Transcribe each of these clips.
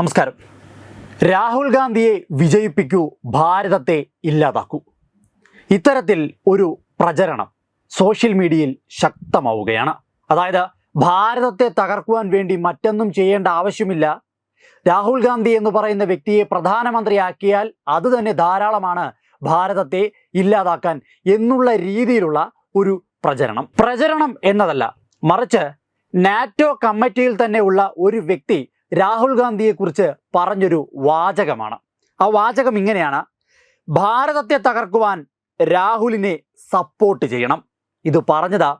നമസ്കാരം. രാഹുൽ ഗാന്ധിയെ വിജയിപ്പിക്കൂ ഭാരതത്തെ ഇല്ലാതാക്കൂ. ഇത്തരത്തിൽ ഒരു പ്രചരണം സോഷ്യൽ മീഡിയയിൽ ശക്തമാവുകയാണ്. അതായത് ഭാരതത്തെ തകർക്കുവാൻ വേണ്ടി മറ്റൊന്നും ചെയ്യേണ്ട ആവശ്യമില്ല. രാഹുൽ ഗാന്ധി എന്ന് പറയുന്ന വ്യക്തിയെ പ്രധാനമന്ത്രിയാക്കിയാൽ അത് തന്നെ ധാരാളമാണ് ഭാരതത്തെ ഇല്ലാതാക്കാൻ എന്നുള്ള രീതിയിലുള്ള ഒരു പ്രചരണം. പ്രചരണം എന്നതല്ല മറിച്ച് നാറ്റോ കമ്മിറ്റിയിൽ തന്നെ ഉള്ള ഒരു വ്യക്തി രാഹുൽ ഗാന്ധിയെക്കുറിച്ച് പറഞ്ഞൊരു വാചകമാണ്. ആ വാചകം ഇങ്ങനെയാണ്. ഭാരതത്തെ തകർക്കുവാൻ രാഹുലിനെ സപ്പോർട്ട് ചെയ്യണം. ഇത് പറഞ്ഞത്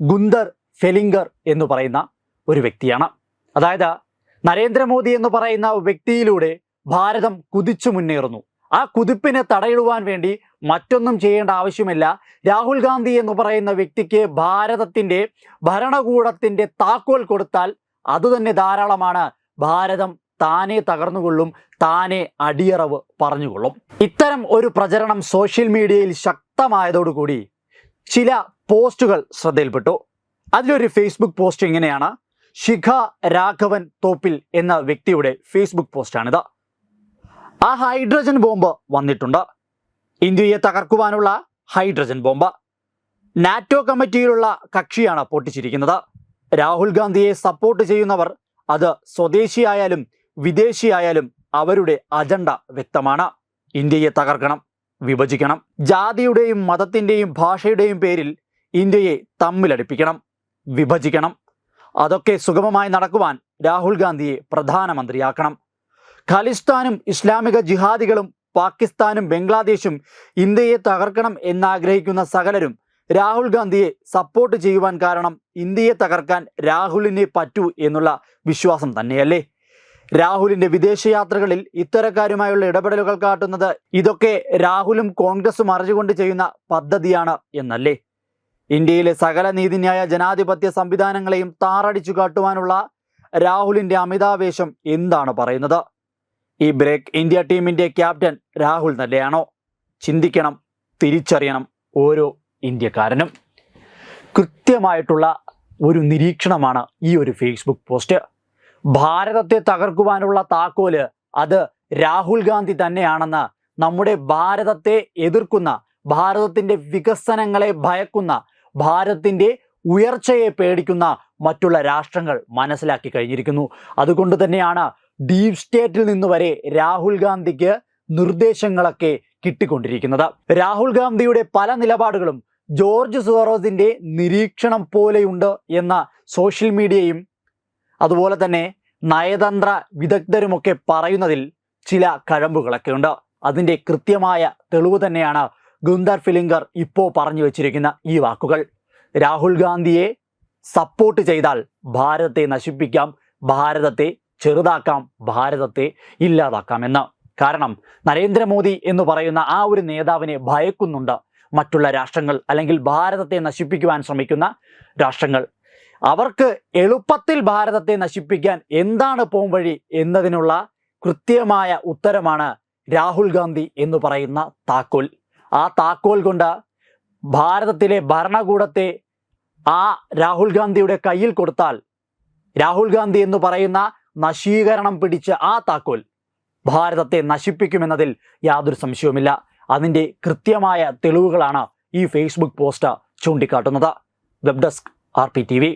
ഗുന്ദർ ഫെലിംഗർ എന്ന് പറയുന്ന ഒരു വ്യക്തിയാണ്. അതായത് നരേന്ദ്രമോദി എന്ന് പറയുന്ന വ്യക്തിയിലൂടെ ഭാരതം കുതിച്ചു മുന്നേറുന്നു. ആ കുതിപ്പിനെ തടയിടുവാൻ വേണ്ടി മറ്റൊന്നും ചെയ്യേണ്ട ആവശ്യമില്ല. രാഹുൽ ഗാന്ധി എന്ന് പറയുന്ന വ്യക്തിക്ക് ഭാരതത്തിന്റെ ഭരണകൂടത്തിന്റെ താക്കോൽ കൊടുത്താൽ അതുതന്നെ ധാരാളമാണ് ഭാരതം താനെ തകർന്നുകൊള്ളും താനെ അടിയറവ് പറഞ്ഞുകൊള്ളും. ഇത്തരം ഒരു പ്രചരണം സോഷ്യൽ മീഡിയയിൽ ശക്തമായതോടുകൂടി ചില പോസ്റ്റുകൾ ശ്രദ്ധയിൽപ്പെട്ടു. അതിലൊരു ഫേസ്ബുക്ക് പോസ്റ്റ് ഇങ്ങനെയാണ്. ശിഖ രാഘവൻ തോപ്പിൽ എന്ന വ്യക്തിയുടെ ഫേസ്ബുക്ക് പോസ്റ്റാണിത്. ആ ഹൈഡ്രജൻ ബോംബ് വന്നിട്ടുണ്ട്. ഇന്ത്യയെ തകർക്കുവാനുള്ള ഹൈഡ്രജൻ ബോംബ്. നാറ്റോ കമ്മിറ്റിയിലുള്ള കക്ഷിയാണ് പൊട്ടിച്ചിരിക്കുന്നത്. രാഹുൽ ഗാന്ധിയെ സപ്പോർട്ട് ചെയ്യുന്നവർ അത് സ്വദേശിയായാലും വിദേശിയായാലും അവരുടെ അജണ്ട വ്യക്തമാണ്. ഇന്ത്യയെ തകർക്കണം വിഭജിക്കണം. ജാതിയുടെയും മതത്തിന്റെയും ഭാഷയുടെയും പേരിൽ ഇന്ത്യയെ തമ്മിലടിപ്പിക്കണം വിഭജിക്കണം. അതൊക്കെ സുഗമമായി നടക്കുവാൻ രാഹുൽ ഗാന്ധിയെ പ്രധാനമന്ത്രിയാക്കണം. ഖലിസ്ഥാനും ഇസ്ലാമിക ജിഹാദികളും പാകിസ്ഥാനും ബംഗ്ലാദേശും ഇന്ത്യയെ തകർക്കണം എന്നാഗ്രഹിക്കുന്ന സകലരും രാഹുൽ ഗാന്ധിയെ സപ്പോർട്ട് ചെയ്യുവാൻ കാരണം ഇന്ത്യയെ തകർക്കാൻ രാഹുലിനെ പറ്റൂ എന്നുള്ള വിശ്വാസം തന്നെയല്ലേ? രാഹുലിന്റെ വിദേശയാത്രകളിൽ ഇത്തരക്കാരുമായുള്ള ഇടപെടലുകൾ കാട്ടുന്നത് ഇതൊക്കെ രാഹുലും കോൺഗ്രസും അറിഞ്ഞുകൊണ്ട് ചെയ്യുന്ന പദ്ധതിയാണ് എന്നല്ലേ? ഇന്ത്യയിലെ സകല നീതിന്യായ ജനാധിപത്യ സംവിധാനങ്ങളെയും താറടിച്ചു കാട്ടുവാനുള്ള രാഹുലിന്റെ അമിതാവേശം എന്താണ് പറയുന്നത്? ഈ ബ്രേക്ക് ഇന്ത്യ ടീമിന്റെ ക്യാപ്റ്റൻ രാഹുൽ തന്നെയാണോ? ചിന്തിക്കണം തിരിച്ചറിയണം ഓരോ ഇന്ത്യക്കാരനും കൃത്യമായിട്ടുള്ള ഒരു നിരീക്ഷണമാണ് ഈ ഒരു ഫേസ്ബുക്ക് പോസ്റ്റ് ഭാരതത്തെ തകർക്കുവാനുള്ള താക്കോൽ അത് രാഹുൽ ഗാന്ധി തന്നെയാണെന്ന് നമ്മുടെ ഭാരതത്തെ എതിർക്കുന്ന ഭാരതത്തിന്റെ വികസനങ്ങളെ ഭയക്കുന്ന ഭാരതത്തിന്റെ ഉയർച്ചയെ പേടിക്കുന്ന മറ്റുള്ള രാഷ്ട്രങ്ങൾ മനസ്സിലാക്കി കഴിഞ്ഞിരിക്കുന്നു. അതുകൊണ്ട് തന്നെയാണ് ഡീപ് സ്റ്റേറ്റിൽ നിന്ന് വരെ രാഹുൽ ഗാന്ധിക്ക് നിർദ്ദേശങ്ങളൊക്കെ കിട്ടിക്കൊണ്ടിരിക്കുന്നത്. രാഹുൽ ഗാന്ധിയുടെ പല നിലപാടുകളും ജോർജ് സുവറോസിന്റെ നിരീക്ഷണം പോലെയുണ്ട് എന്ന സോഷ്യൽ മീഡിയയും അതുപോലെ തന്നെ നയതന്ത്ര വിദഗ്ധരുമൊക്കെ പറയുന്നതിൽ ചില കഴമ്പുകളൊക്കെ ഉണ്ട് അതിന്റെ കൃത്യമായ തെളിവ് തന്നെയാണ് ഗുന്ദർ ഫിലിംഗർ ഇപ്പോൾ പറഞ്ഞു വച്ചിരിക്കുന്ന ഈ വാക്കുകൾ. രാഹുൽ ഗാന്ധിയെ സപ്പോർട്ട് ചെയ്താൽ ഭാരതത്തെ നശിപ്പിക്കാം ഭാരതത്തെ ചെറുതാക്കാം ഭാരതത്തെ ഇല്ലാതാക്കാം എന്ന്. കാരണം നരേന്ദ്രമോദി എന്ന് പറയുന്ന ആ ഒരു നേതാവിനെ ഭയക്കുന്നുണ്ട് മറ്റുള്ള രാഷ്ട്രങ്ങൾ അല്ലെങ്കിൽ ഭാരതത്തെ നശിപ്പിക്കുവാൻ ശ്രമിക്കുന്ന രാഷ്ട്രങ്ങൾ. അവർക്ക് എളുപ്പത്തിൽ ഭാരതത്തെ നശിപ്പിക്കാൻ എന്താണ് പോംവഴി എന്നതിനുള്ള കൃത്യമായ ഉത്തരമാണ് രാഹുൽ ഗാന്ധി എന്ന് പറയുന്ന താക്കോൽ. ആ താക്കോൽ കൊണ്ട് ഭാരതത്തിലെ ഭരണകൂടത്തെ ആ രാഹുൽ ഗാന്ധിയുടെ കയ്യിൽ കൊടുത്താൽ രാഹുൽ ഗാന്ധി എന്ന് പറയുന്ന നശീകരണം പിടിച്ച ആ താക്കോൽ ഭാരതത്തെ നശിപ്പിക്കുമെന്നതിൽ യാതൊരു സംശയവുമില്ല. അതിന്റെ കൃത്യമായ തെളിവുകളാണ് ഈ ഫേസ്ബുക്ക് പോസ്റ്റ് ചൂണ്ടിക്കാട്ടുന്നത്. Web desk R P T V